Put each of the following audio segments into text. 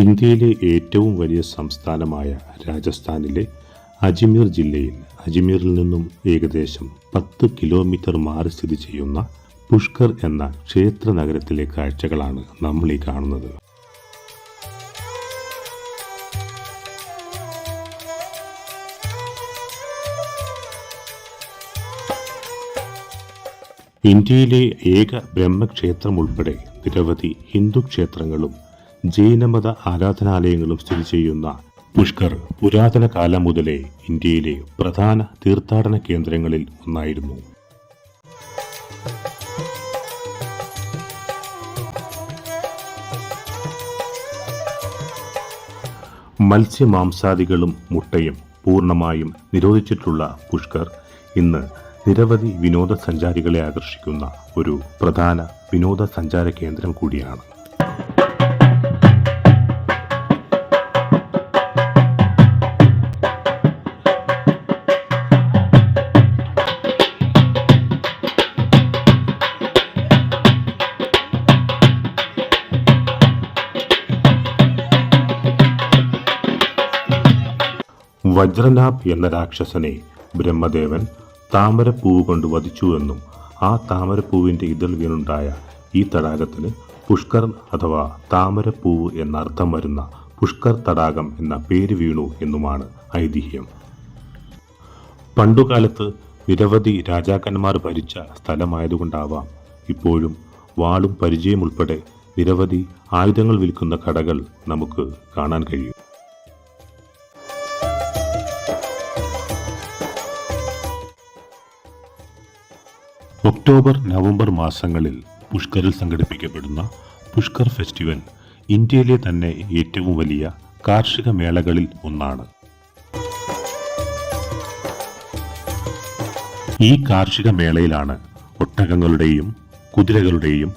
ഇന്ത്യയിലെ ഏറ്റവും വലിയ സംസ്ഥാനമായ രാജസ്ഥാനിലെ അജ്മീർ ജില്ലയിൽ അജ്മീറിൽ നിന്നും ഏകദേശം പത്ത് കിലോമീറ്റർ മാറി സ്ഥിതി ചെയ്യുന്ന പുഷ്കർ എന്ന ക്ഷേത്ര നഗരത്തിലെ കാഴ്ചകളാണ് നമ്മൾ ഈ കാണുന്നത്. ഇന്ത്യയിലെ ഏക ബ്രഹ്മക്ഷേത്രം ഉൾപ്പെടെ നിരവധി ഹിന്ദു ക്ഷേത്രങ്ങളും ജൈനമത ആരാധനാലയങ്ങളും സ്ഥിതി ചെയ്യുന്ന പുഷ്കർ പുരാതന കാലം മുതലേ ഇന്ത്യയിലെ പ്രധാന തീർത്ഥാടന കേന്ദ്രങ്ങളിൽ ഒന്നായിരുന്നു. മത്സ്യമാംസാദികളും മുട്ടയും പൂർണമായും നിരോധിച്ചിട്ടുള്ള പുഷ്കർ ഇന്ന് നിരവധി വിനോദസഞ്ചാരികളെ ആകർഷിക്കുന്ന ഒരു പ്രധാന വിനോദസഞ്ചാര കേന്ദ്രം കൂടിയാണ്. വജ്രനാഭ് എന്ന രാക്ഷസനെ ബ്രഹ്മദേവൻ താമരപ്പൂവ് കൊണ്ട് വധിച്ചുവെന്നും ആ താമരപ്പൂവിന്റെ ഇതൾ വീണുണ്ടായ ഈ തടാകത്തിന് പുഷ്കർ അഥവാ താമരപ്പൂവ് എന്നർത്ഥം വരുന്ന പുഷ്കർ തടാകം എന്ന പേര് വീണു എന്നുമാണ് ഐതിഹ്യം. പണ്ടുകാലത്ത് നിരവധി രാജാക്കന്മാർ ഭരിച്ച സ്ഥലമായതുകൊണ്ടാവാം ഇപ്പോഴും വാളും പരിചയമുൾപ്പെടെ നിരവധി ആയുധങ്ങൾ വിൽക്കുന്ന കടകൾ നമുക്ക് കാണാൻ കഴിയും. ഒക്ടോബർ നവംബർ മാസങ്ങളിൽ പുഷ്കറിൽ സംഘടിപ്പിക്കപ്പെടുന്ന പുഷ്കർ ഫെസ്റ്റിവൽ ഇന്ത്യയിലെ തന്നെ ഏറ്റവും വലിയ കാർഷിക മേളകളിൽ ഒന്നാണ്. ഈ കാർഷിക മേളയിലാണ് ഒട്ടകങ്ങളുടെയും കുതിരകളുടെയും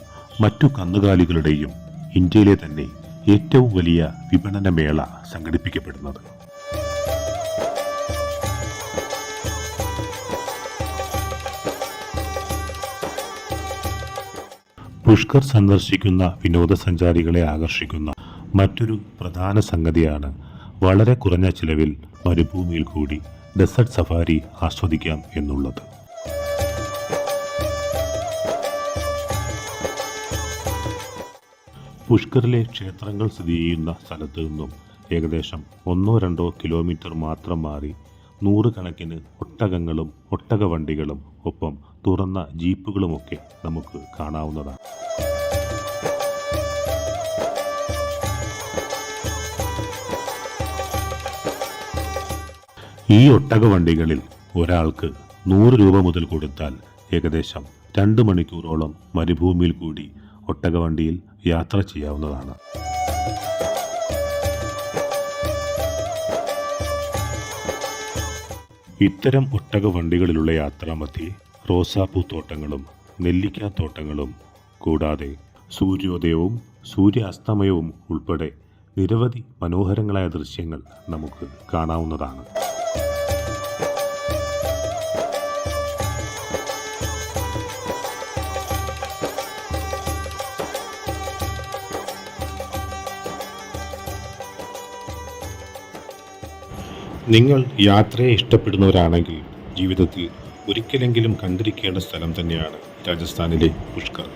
മറ്റു കന്നുകാലികളുടെയും ഇന്ത്യയിലെ തന്നെ ഏറ്റവും വലിയ വിപണന മേള സംഘടിപ്പിക്കപ്പെടുന്നത്. പുഷ്കർ സന്ദർശിക്കുന്ന വിനോദസഞ്ചാരികളെ ആകർഷിക്കുന്ന മറ്റൊരു പ്രധാന സംഗതിയാണ് വളരെ കുറഞ്ഞ ചിലവിൽ മരുഭൂമിയിൽ കൂടി ഡെസർട്ട് സഫാരി ആസ്വദിക്കാം എന്നുള്ളത്. പുഷ്കറിലെ ക്ഷേത്രങ്ങൾ സ്ഥിതി ചെയ്യുന്ന സ്ഥലത്തു നിന്നും ഏകദേശം ഒന്നോ രണ്ടോ കിലോമീറ്റർ മാത്രം മാറി നൂറുകണക്കിന് ഒട്ടകങ്ങളും ഒട്ടകവണ്ടികളും ഒപ്പം തുറന്ന ജീപ്പുകളുമൊക്കെ നമുക്ക് കാണാവുന്നതാണ്. ഈ ഒട്ടക വണ്ടികളിൽ ഒരാൾക്ക് നൂറ് രൂപ മുതൽ കൊടുത്താൽ ഏകദേശം രണ്ട് മണിക്കൂറോളം മരുഭൂമിയിൽ കൂടി ഒട്ടകവണ്ടിയിൽ യാത്ര ചെയ്യാവുന്നതാണ്. ഇത്തരം ഒട്ടക വണ്ടികളിലുള്ള യാത്രാമധ്യേ റോസാപ്പൂ തോട്ടങ്ങളും നെല്ലിക്ക തോട്ടങ്ങളും കൂടാതെ സൂര്യോദയവും സൂര്യാസ്തമയവും ഉൾപ്പെടെ നിരവധി മനോഹരങ്ങളായ ദൃശ്യങ്ങൾ നമുക്ക് കാണാവുന്നതാണ്. നിങ്ങൾ യാത്രയെ ഇഷ്ടപ്പെടുന്നവരാണെങ്കിൽ ജീവിതത്തിൽ ഒരിക്കലെങ്കിലും കണ്ടിരിക്കേണ്ട സ്ഥലം തന്നെയാണ് രാജസ്ഥാനിലെ പുഷ്കർ.